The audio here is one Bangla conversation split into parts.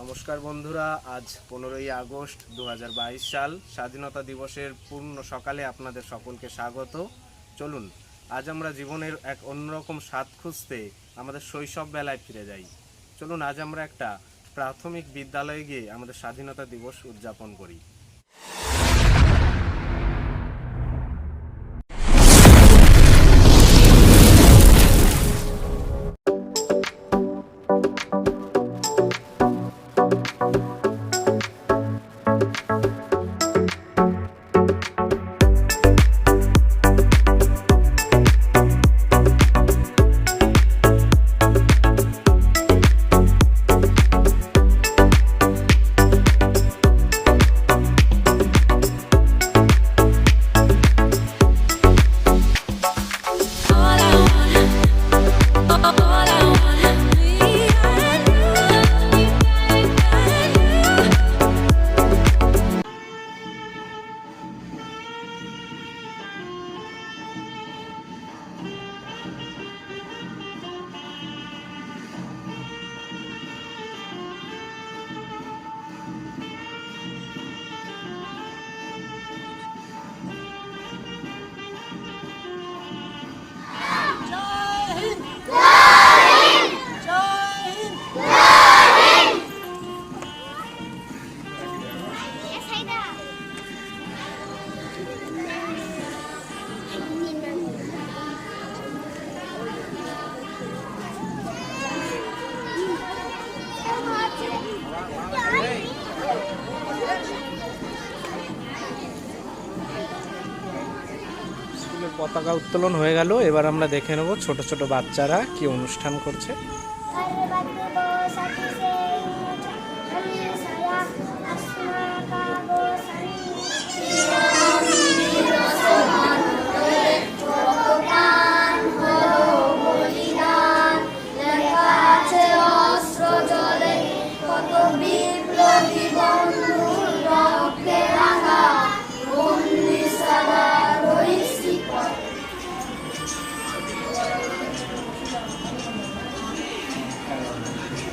নমস্কার বন্ধুরা, আজ পনেরোই আগস্ট দু হাজার বাইশ সাল, স্বাধীনতা দিবসের পূর্ণ সকালে আপনাদের সকলকে স্বাগত। চলুন, আজ আমরা জীবনের এক অন্যরকম স্বাদ খুঁজতে আমাদের শৈশব বেলায় ফিরে যাই। চলুন, আজ আমরা একটা প্রাথমিক বিদ্যালয়ে গিয়ে আমাদের স্বাধীনতা দিবস উদযাপন করি। স্কুলের পতাকা উত্তোলন হয়ে গেল। এবার আমরা দেখে নেব ছোট ছোট বাচ্চারা কি অনুষ্ঠান করছে।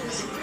Thanks.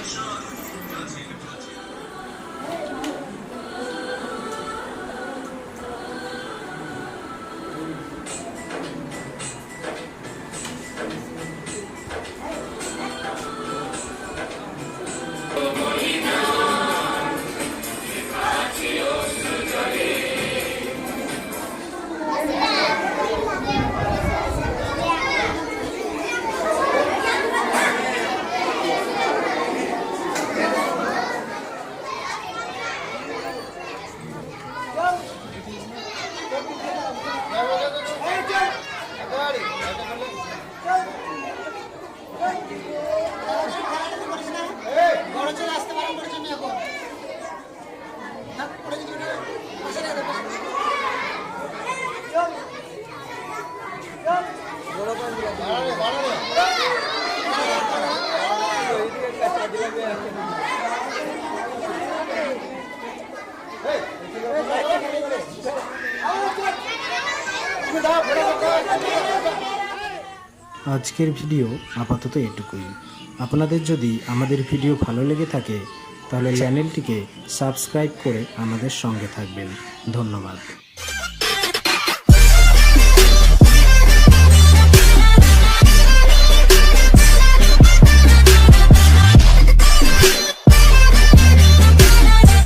আজকের ভিডিও আপাতত এটুকুই। আপনাদের যদি আমাদের ভিডিও ভালো লেগে থাকে, তাহলে চ্যানেলটিকে সাবস্ক্রাইব করে আমাদের সঙ্গে থাকবেন। ধন্যবাদ।